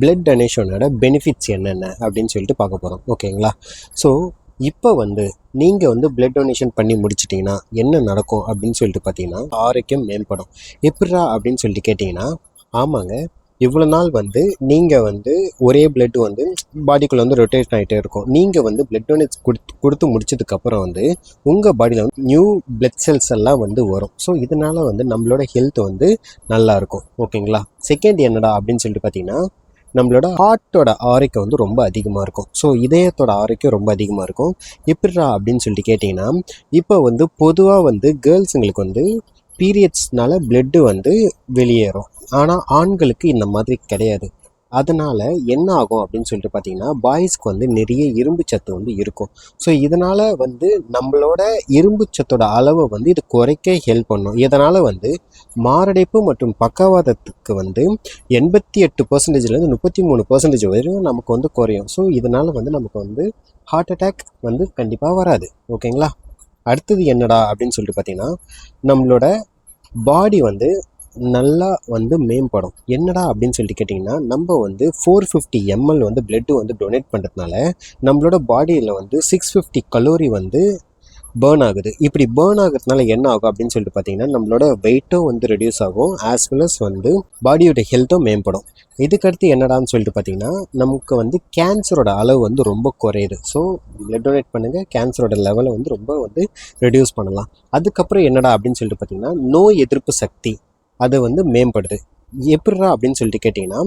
Blood டொனேஷனோட benefits என்னென்ன அப்படின்னு சொல்லிட்டு பார்க்க போகிறோம் ஓகேங்களா ஸோ இப்போ வந்து நீங்கள் வந்து பிளட் டொனேஷன் பண்ணி முடிச்சிட்டிங்கன்னா என்ன நடக்கும் அப்படின்னு சொல்லிட்டு பார்த்தீங்கன்னா ஆரோக்கியம் மேம்படும். எப்படா அப்படின்னு சொல்லிட்டு கேட்டிங்கன்னா ஆமாங்க. இவ்வளோ நாள் வந்து நீங்கள் வந்து ஒரே பிளட் வந்து பாடிக்குள்ளே வந்து ரொட்டேட் ஆகிட்டே இருக்கும். நீங்கள் வந்து பிளட் டொனேட் கொடுத்து கொடுத்து முடிச்சதுக்கப்புறம் வந்து உங்கள் பாடியில் வந்து நியூ பிளட் செல்ஸ் எல்லாம் வந்து வரும். ஸோ இதனால் வந்து நம்மளோட ஹெல்த் வந்து நல்லா இருக்கும். ஓகேங்களா செகண்ட் என்னடா அப்படின்னு சொல்லிட்டு பார்த்தீங்கன்னா நம்மளோட ஹார்ட்டோட ஆரோக்கியம் வந்து ரொம்ப அதிகமாக இருக்கும். ஸோ இதயத்தோட ஆரோக்கியம் ரொம்ப அதிகமாக இருக்கும். எப்படிடா அப்படின்னு சொல்லிட்டு கேட்டிங்கன்னா இப்போ வந்து பொதுவாக வந்து கேர்ள்ஸுங்களுக்கு வந்து பீரியட்ஸ்னால பிளட்டு வந்து வெளியேறும். ஆனால் ஆண்களுக்கு இந்த மாதிரி கிடையாது. அதனால் என்ன ஆகும் அப்படின்னு சொல்லிட்டு பார்த்தீங்கன்னா பாய்ஸ்க்கு வந்து நிறைய இரும்பு சத்து வந்து இருக்கும். ஸோ இதனால் வந்து நம்மளோட இரும்பு சத்தோட அளவை வந்து இது குறைக்க ஹெல்ப் பண்ணும். இதனால் வந்து மாரடைப்பு மற்றும் பக்கவாதத்துக்கு வந்து எண்பத்தி எட்டு பர்சன்டேஜ்லேருந்து முப்பத்தி மூணு பர்சன்டேஜ் வரையும் நமக்கு வந்து குறையும். ஸோ இதனால் வந்து நமக்கு வந்து ஹார்ட் அட்டாக் வந்து கண்டிப்பாக வராது. ஓகேங்களா அடுத்தது என்னடா அப்படின்னு சொல்லிட்டு பார்த்தீங்கன்னா நம்மளோட பாடி வந்து நல்லா வந்து மேம்படும். என்னடா அப்படின்னு சொல்லிட்டு கேட்டிங்கன்னா நம்ம வந்து ஃபோர் ஃபிஃப்டி எம்எல் வந்து பிளட்டு வந்து டொனேட் பண்ணுறதுனால நம்மளோட பாடியில் வந்து சிக்ஸ் ஃபிஃப்டி கலோரி வந்து பேர்ன் ஆகுது. இப்படி பேர்ன் ஆகுறதுனால என்ன ஆகும் அப்படின்னு சொல்லிட்டு பார்த்தீங்கன்னா நம்மளோட வெயிட்டும் வந்து ரெடியூஸ் ஆகும் ஆஸ் வெல் அஸ் வந்து பாடியோட ஹெல்த்தும் மேம்படும். இதுக்கடுத்து என்னடான்னு சொல்லிட்டு பார்த்தீங்கன்னா நமக்கு வந்து கேன்சரோட அளவு வந்து ரொம்ப குறையுது. ஸோ பிளட் டொனேட் பண்ணுங்கள் கேன்சரோட லெவலை வந்து ரொம்ப வந்து ரெடியூஸ் பண்ணலாம். அதுக்கப்புறம் என்னடா அப்படின்னு சொல்லிட்டு பார்த்தீங்கன்னா நோய் எதிர்ப்பு சக்தி. அது வந்து மேம்படுது. எப்படிடா அப்படின்னு சொல்லிட்டு கேட்டிங்கன்னா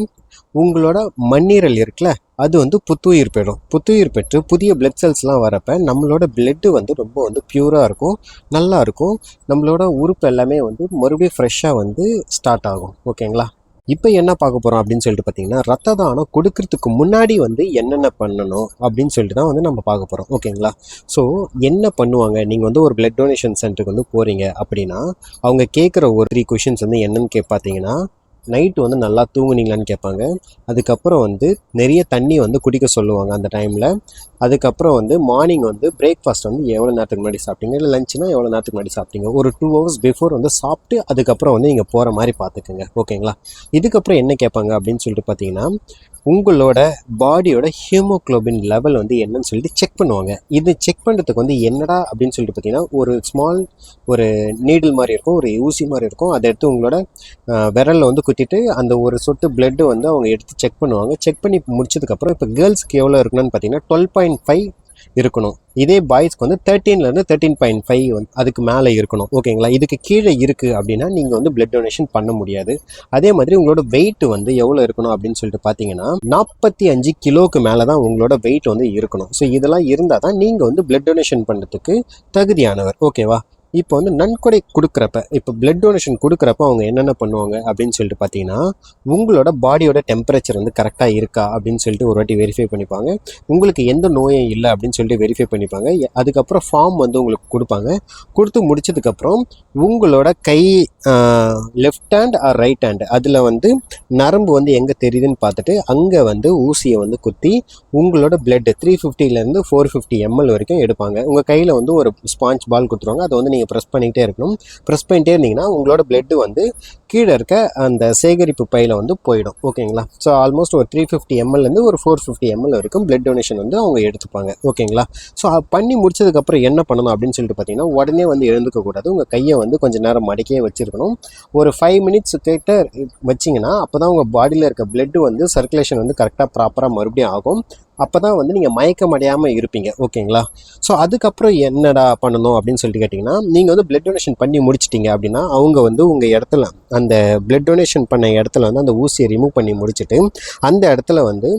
உங்களோட மண்ணீரல் இருக்குல்ல அது வந்து புத்துயிர் பெறும். புத்துயிர் பெற்று புதிய பிளட் செல்ஸ்லாம் வரப்ப நம்மளோட பிளட்டு வந்து ரொம்ப வந்து பியூராக இருக்கும் நல்லா இருக்கும். நம்மளோட உறுப்பு எல்லாமே வந்து மறுபடியும் ஃப்ரெஷ்ஷாக வந்து ஸ்டார்ட் ஆகும். ஓகேங்களா இப்போ என்ன பார்க்க போகிறோம் அப்படின்னு சொல்லிட்டு பார்த்தீங்கன்னா ரத்த தானம் கொடுக்கறதுக்கு முன்னாடி வந்து என்னென்ன பண்ணணும் அப்படின்னு சொல்லிட்டு தான் வந்து நம்ம பார்க்க போகிறோம் ஓகேங்களா? ஸோ என்ன பண்ணுவாங்க? நீங்கள் வந்து ஒரு பிளட் டொனேஷன் சென்டருக்கு வந்து போகிறீங்க அப்படின்னா அவங்க கேட்குற ஒரு த்ரீ கொஷின்ஸ் வந்து என்னன்னு கே பார்த்தீங்கன்னா நைட்டு வந்து நல்லா தூங்குனீங்களான்னு கேட்பாங்க. அதுக்கப்புறம் வந்து நிறைய தண்ணி வந்து குடிக்க சொல்லுவாங்க அந்த டைமில் அதுக்கப்புறம் வந்து மார்னிங் வந்து பிரேக்ஃபாஸ்ட் வந்து எவ்வளோ நேரத்துக்கு முன்னாடி சாப்பிட்டீங்க? இல்லை லஞ்சுனா எவ்வளோ நேரத்துக்கு முன்னாடி சாப்பிட்டீங்க? ஒரு டூ ஹவர்ஸ் பிஃபோர் வந்து சாப்பிட்டு அதுக்கப்புறம் வந்து நீங்கள் போகிற மாதிரி பார்த்துக்குங்க. ஓகேங்களா இதுக்கப்புறம் என்ன கேட்பாங்க அப்படின்னு சொல்லிட்டு பார்த்தீங்கன்னா உங்களோட பாடியோட ஹீமோக்ளோபின் லெவல் வந்து என்னன்னு சொல்லிட்டு செக் பண்ணுவாங்க. இது செக் பண்ணுறதுக்கு வந்து என்னடா அப்படின்னு சொல்லிட்டு பார்த்தீங்கன்னா ஒரு ஸ்மால் ஒரு நீடில் மாதிரி இருக்கும் ஒரு ஊசி மாதிரி இருக்கும். அதை எடுத்து உங்களோட விரலில் வந்து குத்திட்டு அந்த ஒரு சொட்டு பிளட்டு வந்து அவங்க எடுத்து செக் பண்ணுவாங்க. செக் பண்ணி முடிச்சதுக்கப்புறம் இப்போ கேர்ள்ஸ்க்கு எவ்வளோ இருக்குன்னு பார்த்தீங்கன்னா டுவெல் பாயிண்ட் ஃபைவ் இருக்கணும். இதே பாய்ஸ்க்கு வந்து தேர்ட்டீன்லேருந்து தேர்ட்டீன் பாயிண்ட் ஃபைவ் வந்து அதுக்கு மேலே இருக்கணும். ஓகேங்களா? இதுக்கு கீழே இருக்குது அப்படின்னா நீங்கள் வந்து பிளட் டொனேஷன் பண்ண முடியாது. அதே மாதிரி உங்களோட வெயிட் வந்து எவ்வளோ இருக்கணும் அப்படின்னு சொல்லிட்டு பார்த்தீங்கன்னா நாற்பத்தி அஞ்சு கிலோவுக்கு மேலே தான் உங்களோட வெயிட் வந்து இருக்கணும். ஸோ இதெல்லாம் இருந்தால் தான் நீங்கள் வந்து பிளட் டொனேஷன் பண்ணுறதுக்கு தகுதியானவர். ஓகேவா? இப்போ வந்து நன்கொடை கொடுக்குறப்ப இப்போ பிளட் டொனேஷன் கொடுக்குறப்ப அவங்க என்னென்ன பண்ணுவாங்க அப்படின்னு சொல்லிட்டு பார்த்தீங்கன்னா உங்களோட பாடியோட டெம்பரேச்சர் வந்து கரெக்டாக இருக்கா அப்படின்னு சொல்லிட்டு ஒரு வாட்டி வெரிஃபை பண்ணிப்பாங்க. உங்களுக்கு எந்த நோயும் இல்லை அப்படின்னு சொல்லிட்டு வெரிஃபை பண்ணிப்பாங்க. அதுக்கப்புறம் ஃபார்ம் வந்து உங்களுக்கு கொடுப்பாங்க. கொடுத்து முடிச்சதுக்கப்புறம் உங்களோட கை left hand or right hand அதில் வந்து நரம்பு வந்து எங்கே தெரியுதுன்னு பார்த்துட்டு அங்கே வந்து ஊசியை வந்து குத்தி உங்களோட பிளட் த்ரீ ஃபிஃப்டிலேருந்து ஃபோர் ஃபிஃப்டி எம்எல் வரைக்கும் எடுப்பாங்க. உங்கள் கையில் வந்து ஒரு ஸ்பாஞ்ச் பால் கொடுத்துருவாங்க. அதை வந்து நீங்கள் ப்ரெஸ் பண்ணிக்கிட்டே இருக்கணும். ப்ரெஸ் பண்ணிகிட்டே இருந்தீங்கன்னா உங்களோட பிளட் வந்து கீழே இருக்க அந்த சேகரிப்பு பையில் வந்து போயிடும். ஓகேங்களா? ஸோ ஆல்மோஸ்ட் ஒரு த்ரீ ஃபிஃப்டி எம்எல்லேருந்து ஒரு ஃபோர் ஃபிஃப்டி எம்எல் வரைக்கும் பிளட் டொனேஷன் வந்து அவங்க எடுத்துப்பாங்க. ஓகேங்களா? ஸோ பண்ணி முடிச்சதுக்கப்புறம் என்ன பண்ணணும் அப்படின்னு சொல்லிட்டு பார்த்தீங்கன்னா உடனே வந்து எழுந்துக்க கூடாது. உங்கள் கையை வந்து கொஞ்சம் நேரம் மடக்கியே வச்சுருக்கணும். ஒரு ஃபைவ் மினிட்ஸ் கிட்ட வச்சிங்கன்னா அப்போ தான் உங்கள் பாடியில் இருக்க பிளட்டு வந்து சர்க்குலேஷன் வந்து கரெக்டாக ப்ராப்பராக மறுபடியும் ஆகும். அப்போ தான் வந்து நீங்கள் மயக்கம் அடையாமல் இருப்பீங்க. ஓகேங்களா? ஸோ அதுக்கப்புறம் என்னடா பண்ணணும் அப்படின்னு சொல்லிட்டு கேட்டிங்கன்னா நீங்கள் வந்து பிளட் டொனேஷன் பண்ணி முடிச்சிட்டிங்க அப்படின்னா அவங்க வந்து உங்கள் இடத்துல அந்த பிளட் டொனேஷன் பண்ண இடத்துல வந்து அந்த ஊசியை ரிமூவ் பண்ணி முடிச்சுட்டு அந்த இடத்துல வந்து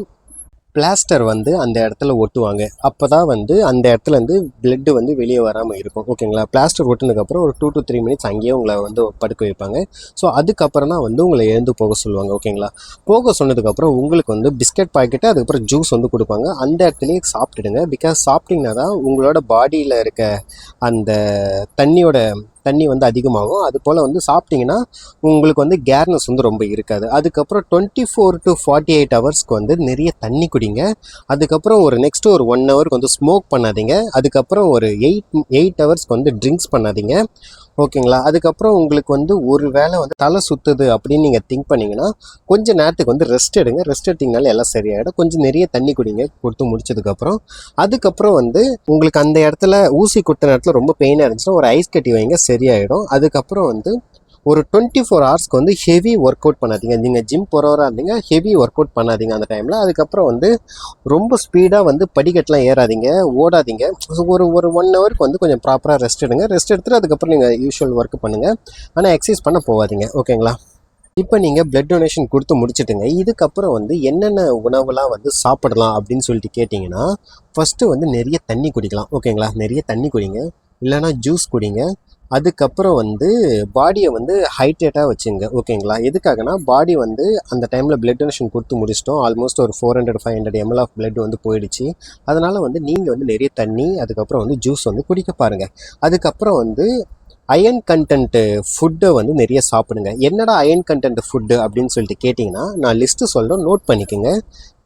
பிளாஸ்டர் வந்து அந்த இடத்துல ஒட்டுவாங்க. அப்போ தான் வந்து அந்த இடத்துலேருந்து பிளட்டு வந்து வெளியே வராமல் இருக்கும். ஓகேங்களா பிளாஸ்டர் ஒட்டினதுக்கப்புறம் ஒரு டூ டு த்ரீ மினிட்ஸ் அங்கேயே உங்களை வந்து படுக்க வைப்பாங்க. ஸோ அதுக்கப்புறம் தான் வந்து உங்களை எழுந்து போக சொல்லுவாங்க. ஓகேங்களா போக சொன்னதுக்கப்புறம் உங்களுக்கு வந்து பிஸ்கட் பாக்கெட்டு அதுக்கப்புறம் ஜூஸ் வந்து கொடுப்பாங்க. அந்த இடத்துலையே சாப்பிட்டுடுங்க. பிகாஸ் சாப்பிட்டிங்கன்னா தான் உங்களோட பாடியில் இருக்க அந்த தண்ணியோட தண்ணி வந்து அதிகமாகும். அது போல் வந்து சாப்பிட்டிங்கன்னா உங்களுக்கு வந்து கேர்னஸ் வந்து ரொம்ப இருக்காது. அதுக்கப்புறம் twenty four to forty eight ஹவர்ஸ்க்கு வந்து நிறைய தண்ணி குடிங்க. அதுக்கப்புறம் ஒரு நெக்ஸ்ட் ஒரு ஒன் ஹவருக்கு வந்து ஸ்மோக் பண்ணாதீங்க. அதுக்கப்புறம் ஒரு எயிட் எயிட் ஹவர்ஸ்க்கு வந்து ட்ரிங்க்ஸ் பண்ணாதீங்க. ஓகேங்களா? அதுக்கப்புறம் உங்களுக்கு வந்து ஒரு வேளை வந்து தலை சுற்றுது அப்படின்னு நீங்கள் திங்க் பண்ணிங்கன்னா கொஞ்சம் நேரத்துக்கு வந்து ரெஸ்ட் எடுங்க. ரெஸ்ட் எடுத்தீங்கனால எல்லாம் சரியாயிடும். கொஞ்சம் நிறைய தண்ணி குடிங்க. கொடுத்து முடிச்சதுக்கப்புறம். அதுக்கப்புறம் வந்து உங்களுக்கு அந்த இடத்துல ஊசி குத்துன இடத்துல ரொம்ப பெயினாக இருந்துச்சுன்னா ஒரு ஐஸ் கட்டி வைங்க சரியாயிடும். அதுக்கப்புறம் வந்து ஒரு டுவெண்ட்டி ஃபோர் ஹவர்ஸ்க்கு வந்து ஹெவி ஒர்க் அவுட் பண்ணாதீங்க. நீங்கள் ஜிம் போகிறவராக இருந்தீங்க ஹெவி ஒர்க் அவுட் பண்ணாதீங்க அந்த டைமில் அதுக்கப்புறம் வந்து ரொம்ப ஸ்பீடாக வந்து படிக்கட்டெலாம் ஏறாதீங்க ஓடாதீங்க. ஒரு ஒரு ஒன் ஹவருக்கு வந்து கொஞ்சம் ப்ராப்பராக ரெஸ்ட் எடுங்க. ரெஸ்ட் எடுத்துகிட்டு அதுக்கப்புறம் நீங்கள் யூஷுவல் ஒர்க் பண்ணுங்கள் ஆனால் எக்ஸசைஸ் பண்ண போகாதீங்க. ஓகேங்களா இப்போ நீங்கள் பிளட் டொனேஷன் கொடுத்து முடிச்சுட்டுங்க. இதுக்கப்புறம் வந்து என்னென்ன உணவுலாம் வந்து சாப்பிடலாம் அப்படின்னு சொல்லிட்டு கேட்டிங்கன்னா ஃபஸ்ட்டு வந்து நிறைய தண்ணி குடிக்கலாம். ஓகேங்களா நிறைய தண்ணி குடிங்க. இல்லைன்னா ஜூஸ் குடிங்க. அதுக்கப்புறம் வந்து பாடியை வந்து ஹைட்ரேட்டாக வச்சுங்க ஓகேங்களா எதுக்காகனா பாடி வந்து அந்த டைமில் பிளட் டொனேஷன் கொடுத்து முடிச்சிட்டோம். ஆல்மோஸ்ட் ஒரு four hundred five hundred ml of blood வந்து போயிடுச்சு. அதனால் வந்து நீங்கள் வந்து நிறைய தண்ணி அதுக்கப்புறம் வந்து ஜூஸ் வந்து குடிக்க பாருங்கள் அதுக்கப்புறம் வந்து அயன் கண்டென்ட்டு ஃபுட்டை வந்து நிறைய சாப்பிடுங்க. என்னடா அயன் கண்டென்ட் ஃபுட்டு அப்படின்னு சொல்லிட்டு கேட்டிங்கன்னா நான் லிஸ்ட்டு சொல்கிறேன் நோட் பண்ணிக்கோங்க.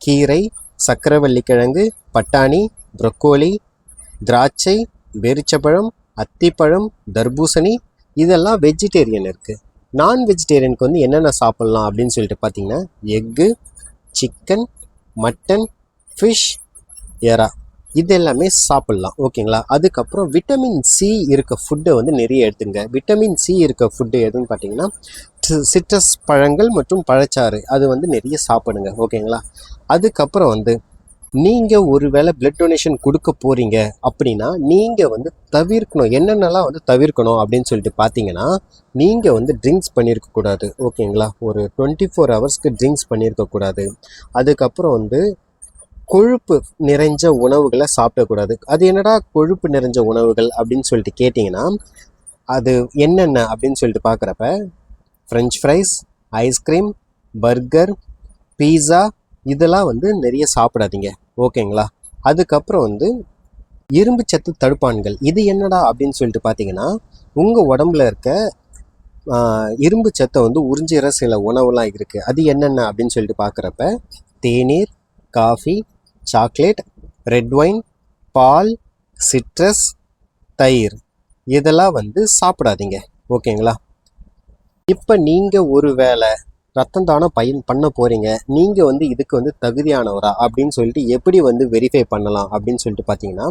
கீரை சக்கரவள்ளிக்கிழங்கு பட்டாணி ப்ரொக்கோலி திராட்சை வெறிச்சப்பழம் அத்திப்பழம் தர்பூசணி இதெல்லாம் வெஜிடேரியன் இருக்குது நான் வெஜிடேரியனுக்கு வந்து என்னென்ன சாப்பிட்லாம் அப்படின்னு சொல்லிட்டு பார்த்தீங்கன்னா எக்கு சிக்கன் மட்டன் ஃபிஷ் எறா இது எல்லாமே சாப்பிட்லாம். ஓகேங்களா? அதுக்கப்புறம் விட்டமின் சி இருக்க ஃபுட்டை வந்து நிறைய எடுத்துங்க. விட்டமின் சி இருக்க ஃபுட்டு எதுன்னு பார்த்தீங்கன்னா சிட்ரஸ் பழங்கள் மற்றும் பழச்சாறு. அது வந்து நிறைய சாப்பிடுங்க. ஓகேங்களா? அதுக்கப்புறம் வந்து நீங்கள் ஒருவேளை பிளட் டொனேஷன் கொடுக்க போகிறீங்க அப்படின்னா நீங்கள் வந்து தவிர்க்கணும். என்னென்னலாம் வந்து தவிர்க்கணும் அப்படின்னு சொல்லிட்டு பார்த்தீங்கன்னா நீங்கள் வந்து ட்ரிங்க்ஸ் பண்ணியிருக்கக்கூடாது ஓகேங்களா ஒரு டுவெண்ட்டி ஃபோர் ஹவர்ஸ்க்கு ட்ரிங்க்ஸ் பண்ணியிருக்கக்கூடாது அதுக்கப்புறம் வந்து கொழுப்பு நிறைஞ்ச உணவுகளை சாப்பிடக்கூடாது அது என்னடா கொழுப்பு நிறைஞ்ச உணவுகள் அப்படின்னு சொல்லிட்டு கேட்டிங்கன்னா அது என்னென்ன அப்படின்னு சொல்லிட்டு பார்க்குறப்ப French fries ice cream burger pizza இதெல்லாம் வந்து நிறைய சாப்பிடாதீங்க. ஓகேங்களா? அதுக்கப்புறம் வந்து இரும்பு சத்து தடுப்பான்கள். இது என்னடா அப்படின்னு சொல்லிட்டு பார்த்தீங்கன்னா உங்கள் உடம்புல இருக்க இரும்பு சத்தை வந்து உறிஞ்சிற சில உணவுலாம் இருக்குது அது என்னென்ன அப்படின்னு சொல்லிட்டு பார்க்குறப்ப தேநீர் காஃபி சாக்லேட் ரெட் ஒயின் பால் சிட்ரஸ் தயிர். இதெல்லாம் வந்து சாப்பிடாதீங்க. ஓகேங்களா? இப்போ நீங்கள் ஒரு வேளை ரத்தம் தானம் பயன் பண்ண போகிறீங்க நீங்கள் வந்து இதுக்கு வந்து தகுதியானவரா அப்படின்னு சொல்லிட்டு எப்படி வந்து வெரிஃபை பண்ணலாம் அப்படின்னு சொல்லிட்டு பார்த்தீங்கன்னா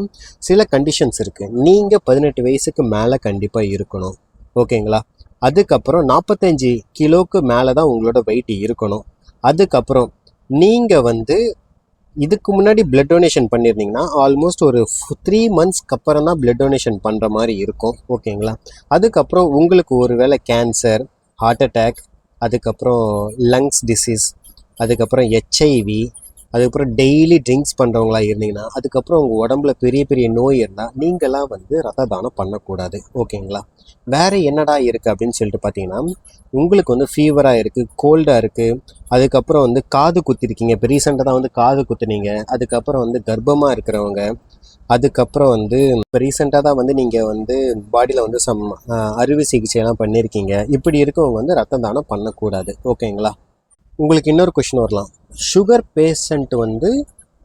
சில கண்டிஷன்ஸ் இருக்குது நீங்கள் பதினெட்டு வயசுக்கு மேலே கண்டிப்பாக இருக்கணும். ஓகேங்களா? அதுக்கப்புறம் நாற்பத்தஞ்சு கிலோவுக்கு மேலே தான் உங்களோட வெயிட் இருக்கணும். அதுக்கப்புறம் நீங்கள் வந்து இதுக்கு முன்னாடி பிளட் டொனேஷன் பண்ணியிருந்தீங்கன்னா ஆல்மோஸ்ட் ஒரு த்ரீ மந்த்ஸ்க்கு அப்புறம் தான் பிளட் டொனேஷன் பண்ணுற மாதிரி இருக்கும். ஓகேங்களா? அதுக்கப்புறம் உங்களுக்கு ஒரு வேளை கேன்சர் ஹார்ட் அட்டாக் அதுக்கப்புறம் லங்ஸ் டிசீஸ் அதுக்கப்புறம் ஹெச்ஐவி அதுக்கப்புறம் டெய்லி ட்ரிங்க்ஸ் பண்ணுறவங்களா இருந்தீங்கன்னா அதுக்கப்புறம் உங்கள் உடம்புல பெரிய பெரிய நோய் இருந்தால் நீங்களாம் வந்து ரத்த தானம் பண்ணக்கூடாது. ஓகேங்களா? வேறு என்னடா இருக்குது அப்படின்னு சொல்லிட்டு பார்த்தீங்கன்னா உங்களுக்கு வந்து ஃபீவராக இருக்குது கோல்டாக இருக்குது அதுக்கப்புறம் வந்து காது குத்திருக்கீங்க. இப்போ ரீசெண்டாக தான் வந்து காது குத்துனீங்க. அதுக்கப்புறம் வந்து கர்ப்பமாக இருக்கிறவங்க அதுக்கப்புறம் வந்து இப்போ ரீசெண்டாக தான் வந்து நீங்கள் வந்து பாடியில் வந்து சம் அறுவை சிகிச்சையெல்லாம் பண்ணியிருக்கீங்க இப்படி இருக்கவங்க வந்து ரத்த தானம் பண்ணக்கூடாது. ஓகேங்களா? உங்களுக்கு இன்னொரு கொஷின் வரலாம். சுகர் பேஷண்ட் வந்து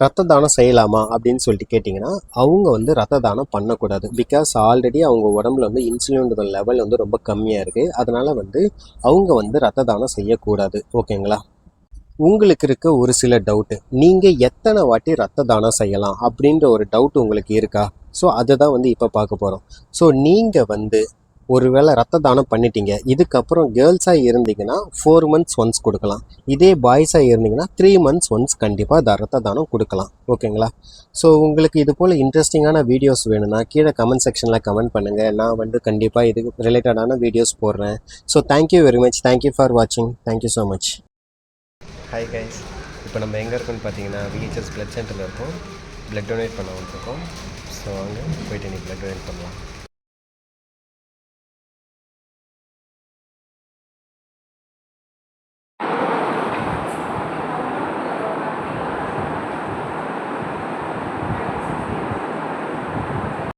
ரத்த தானம் செய்யலாமா அப்படின்னு சொல்லிட்டு கேட்டிங்கன்னா அவங்க வந்து ரத்த தானம் பண்ணக்கூடாது. பிகாஸ் ஆல்ரெடி அவங்க உடம்புல வந்து இன்சுலினோட லெவல் வந்து ரொம்ப கம்மியாக இருக்குது அதனால் வந்து அவங்க வந்து ரத்த தானம் செய்யக்கூடாது. ஓகேங்களா? உங்களுக்கு இருக்க ஒரு சில டவுட்டு நீங்கள் எத்தனை வாட்டி ரத்த தானம் செய்யலாம் அப்படின்ற ஒரு டவுட் உங்களுக்கு இருக்கா? ஸோ அதை தான் வந்து இப்போ பார்க்க போகிறோம் ஸோ நீங்கள் வந்து ஒருவேளை ரத்த தானம் பண்ணிட்டீங்க. இதுக்கப்புறம் கேர்ள்ஸாக இருந்தீங்கன்னா ஃபோர் மந்த்ஸ் ஒன்ஸ் கொடுக்கலாம். இதே பாய்ஸாக இருந்தீங்கன்னா த்ரீ மந்த்ஸ் ஒன்ஸ் கண்டிப்பாக ரத்த தானம் கொடுக்கலாம். ஓகேங்களா ஸோ உங்களுக்கு இது போல் இன்ட்ரெஸ்டிங்கான வீடியோஸ் வேணும்னா கீழே கமெண்ட் செக்ஷனில் கமெண்ட் பண்ணுங்கள் நான் வந்து கண்டிப்பாக இதுக்கு ரிலேட்டடான வீடியோஸ் போடுறேன். So thank you very much thank you for வாட்சிங் thank you so much hi guys இப்போ நம்ம எங்கே இருக்கோம்னு பார்த்தீங்கன்னா விஹெச்எஸ் பிளட் சென்டரில் இருக்கோம். பிளட் டொனேட் பண்ண வந்துருக்கோம். ஸோ அங்கே போயிட்டு இன்னைக்கு பிளட் டொனேட் பண்ணலாம்.